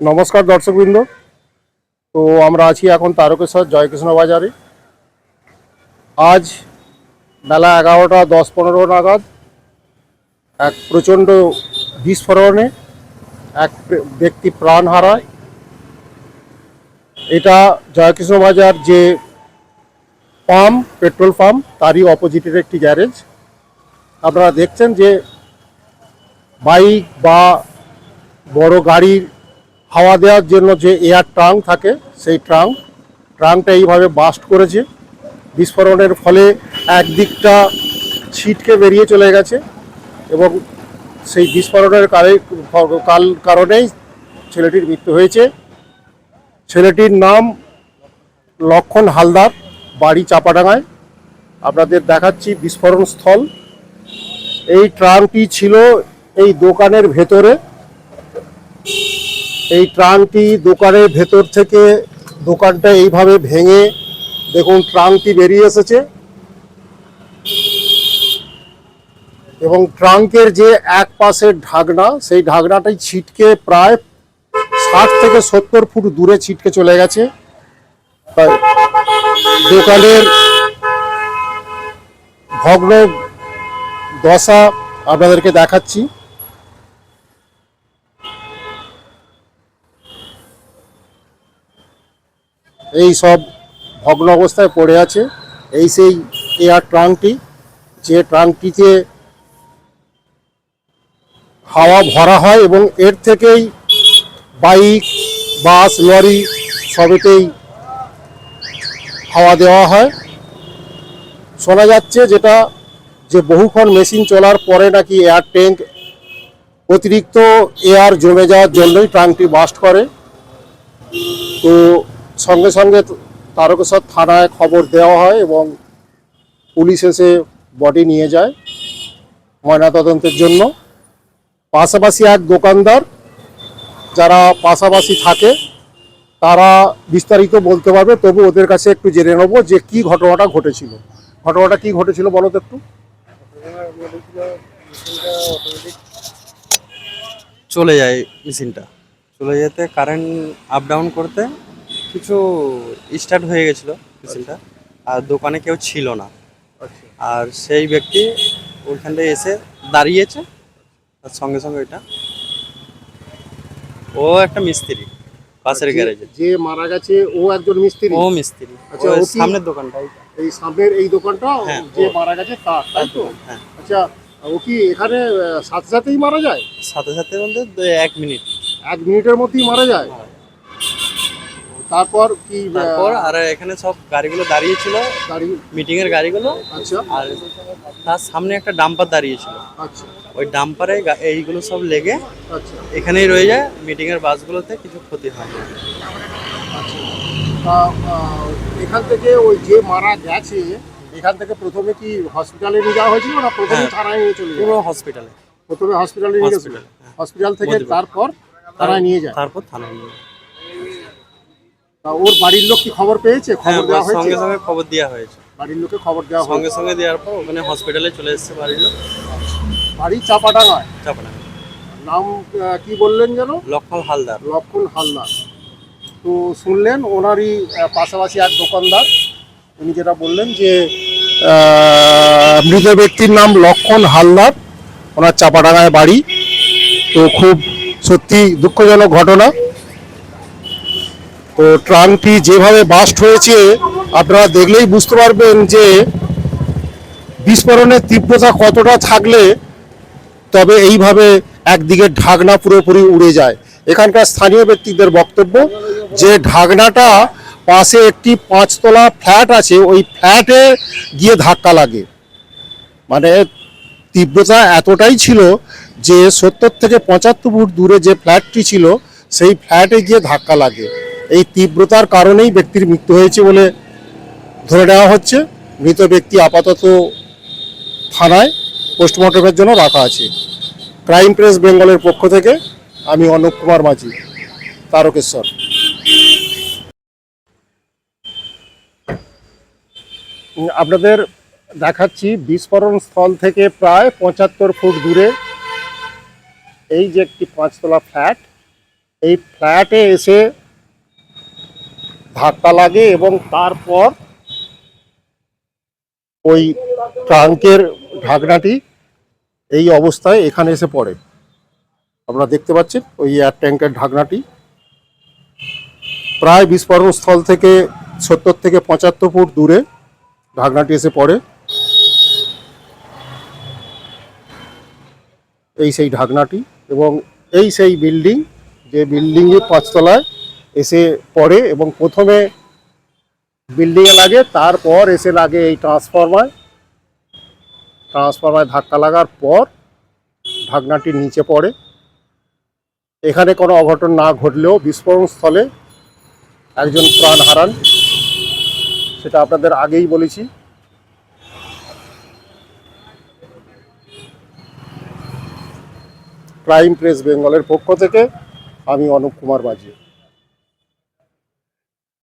নমস্কার দর্শকবৃন্দ। তো আমরা আছি এখন তারকেশ্বর জয়কৃষ্ণ বাজারে। আজ বেলা এগারোটা দশ পনেরো নাগাদ এক প্রচণ্ড বিস্ফোরণে এক ব্যক্তি প্রাণ হারায়। এটা জয়কৃষ্ণ বাজার যে পাম্প পেট্রোল পাম্প তারই অপোজিটের একটি গ্যারেজ। আপনারা দেখছেন যে বাইক বা বড় গাড়ির হাওয়া দেওয়ার জন্য যে এয়ার ট্রাঙ্ক থাকে, সেই ট্রাঙ্ক, ট্রাঙ্কটা এইভাবে বাস্ট করেছে। বিস্ফোরণের ফলে একদিকটা ছিটকে বেরিয়ে চলে গেছে এবং সেই বিস্ফোরণের কাল কারণেই ছেলেটির মৃত্যু হয়েছে। ছেলেটির নাম লক্ষণ হালদার, বাড়ি চাপাডাঙ্গায়। আপনাদের দেখাচ্ছি বিস্ফোরণ স্থল। এই ট্রাঙ্কটি ছিল এই দোকানের ভেতরে। এই ট্রাঙ্কটি দোকানের ভেতর থেকে দোকানটা এইভাবে ভেঙে, দেখুন ট্রাঙ্কটি বেরিয়ে এসেছে। এবং ট্রাঙ্কের যে এক পাশের ঢাকনা, সেই ঢাকনাটাই ছিটকে প্রায় ষাট থেকে সত্তর ফুট দূরে ছিটকে চলে গেছে। দোকানের ভগ্ন দশা আপনাদেরকে দেখাচ্ছি। এই সব ভগ্ন অবস্থায় পড়ে আছে। এই সেই এয়ার ট্রাঙ্কটি, যে ট্রাঙ্কটিতে হাওয়া ভরা হয় এবং এর থেকেই বাইক, বাস, লরি সবেতেই হাওয়া দেওয়া হয়। শোনা যাচ্ছে যেটা যে বহুক্ষণ মেশিন চলার পরে নাকি এয়ার ট্যাঙ্ক অতিরিক্ত এয়ার জমে যাওয়ার জন্যই ট্রাঙ্কটি বাস্ট করে। তো সঙ্গে সঙ্গে তারকেশ্বর থানায় খবর দেওয়া হয় এবং পুলিশ এসে বডি নিয়ে যায় ময়নাতদন্তের জন্য। পাশাপাশি এক দোকানদার যারা পাশাপাশি থাকে, তারা বিস্তারিত বলতে পারবে, তবু ওদের কাছে একটু জেনে নেব যে কি ঘটনাটা ঘটেছিল। ঘটনাটা কি ঘটেছিল বলো তো একটু? চলে যায় মেশিনটা। চলে যেতে কারেন্ট আপ ডাউন করতে কিছু স্টার্ট হয়ে গেছিল মেশিনটা আর দোকানে কেউ ছিল না। আর সেই ব্যক্তি ওইখান থেকে এসে দাঁড়িয়েছে তার সঙ্গে সঙ্গে ওইটা। ও একটা মিস্ত্রি পাশের গ্যারেজে যে মারা গেছে ও একজন মিস্ত্রি? ও মিস্ত্রি আচ্ছা, ও ও সামনের দোকানটা এই সামনের এই দোকানটা হ্যাঁ, যে মারা গেছে তার তাই তো? হ্যাঁ আচ্ছা ও কি এখানে সাথে সাথেই মারা যায়? সাথে সাথে বলতে এক মিনিট। এক মিনিটের মধ্যেই মারা যায়। তারপর কি তারপর আর এখানে সব গাড়িগুলো দাঁড়িয়েছিল। গাড়ি মিটিং এর গাড়িগুলো। আচ্ছা। আর তার সামনে একটা ডাম্পার দাঁড়িয়েছিল। আচ্ছা। ওই ডাম্পারে এইগুলো সব লেগে আচ্ছা। এখানেই রয়ে যায় মিটিং এর বাসগুলোতে কিছু ক্ষতি হয়। আচ্ছা। এখান থেকে ওই যে মারা গেছে এখান থেকে প্রথমে কি হসপিটালে নিয়ে যাওয়া হয়েছিল না প্রথমে হ্যাঁ। থানায় নিয়ে চলে পুরো হসপিটালে। প্রথমে হসপিটালে নিয়ে গেছিল। হ্যাঁ। হসপিটাল থেকে তারপর থানায় নিয়ে যায়। তারপর থানায় নিয়ে যায়। ওর বাড়ির লোক কি খবর পেয়েছে? হ্যাঁ খবর দেওয়া বাস হয়েছে? সঙ্গে সঙ্গে খবর দেওয়া হয়েছে। বাড়ির লোকে খবর দেওয়া সঙ্গে সঙ্গে দেওয়ার পর ওখানে হসপিটালে চলে এসেছে বাড়ির লোক। বাড়ি চাপাডাঙ্গায় চাপানা নাম আহ, কি বললেন যেন? লক্ষণ হালদার। লক্ষণ হালদার। তো শুনলেন ওনারই পাশাপাশি এক দোকানদার উনি যেটা বললেন যে মৃত ব্যক্তির নাম লক্ষণ হালদার। ওনার চাপাডাঙ্গায় বাড়ি। তো খুব সত্যি দুঃখজনক ঘটনা। তো ট্রাঙ্কটি যেভাবে বাস্ট হয়েছে, আপনারা দেখলেই বুঝতে পারবেন যে বিস্ফোরণের তীব্রতা কতটা থাকলে তবে এইভাবে একদিকে ঢাকনা পুরোপুরি উড়ে যায়। এখানকার স্থানীয় ব্যক্তিদের বক্তব্য, যে ঢাকনাটা পাশে একটি পাঁচতলা ফ্ল্যাট আছে, ওই ফ্ল্যাটে গিয়ে ধাক্কা লাগে। মানে তীব্রতা এতটাই ছিল যে সত্তর থেকে পঁচাত্তর ফুট দূরে যে ফ্ল্যাটটি ছিল, সেই ফ্ল্যাটে গিয়ে ধাক্কা লাগে। এই তীব্রতার কারণেই ব্যক্তির মৃত্যু হয়েছে বলে ধরে নেওয়া হচ্ছে। মৃত ব্যক্তি আপাতত থানায় পোস্টমর্টমের জন্য রাখা আছে। ক্রাইম প্রেস বেঙ্গলের পক্ষ থেকে আমি অনুপ কুমার মাঝি, তারকেশ্বর। আপনাদের দেখাচ্ছি বিস্ফোরণ স্থল থেকে প্রায় পঁচাত্তর ফুট দূরে এই যে একটি পাঁচতলা ফ্ল্যাট, এই ফ্ল্যাটে এসে ধাক্কা লাগে এবং তারপর ওই ট্রাঙ্কের ঢাকনাটি এই অবস্থায় এখানে এসে পড়ে। আপনারা দেখতে পাচ্ছেন ওই এয়ার ট্যাঙ্কের ঢাকনাটি। প্রায় বিস্ফোরণ স্থল থেকে সত্তর থেকে পঁচাত্তর ফুট দূরে ঢাকনাটি এসে পড়ে। এই সেই ঢাকনাটি এবং এই সেই বিল্ডিং, যে বিল্ডিংয়ে পাঁচতলায় এসে পড়ে এবং প্রথমে বিল্ডিংয়ে লাগে, তারপর এসে লাগে এই ট্রান্সফরমার ট্রান্সফরমার ধাক্কা লাগার পর ঢাকনাটি নিচে পড়ে। এখানে কোনো অঘটন না ঘটলেও বিস্ফোরণ স্থলে একজন প্রাণ হারান। সেটা আপনাদের আগেই বলেছি। ক্রাইম প্রেস বেঙ্গলের পক্ষ থেকে আমি অনুপ কুমার মাঝি।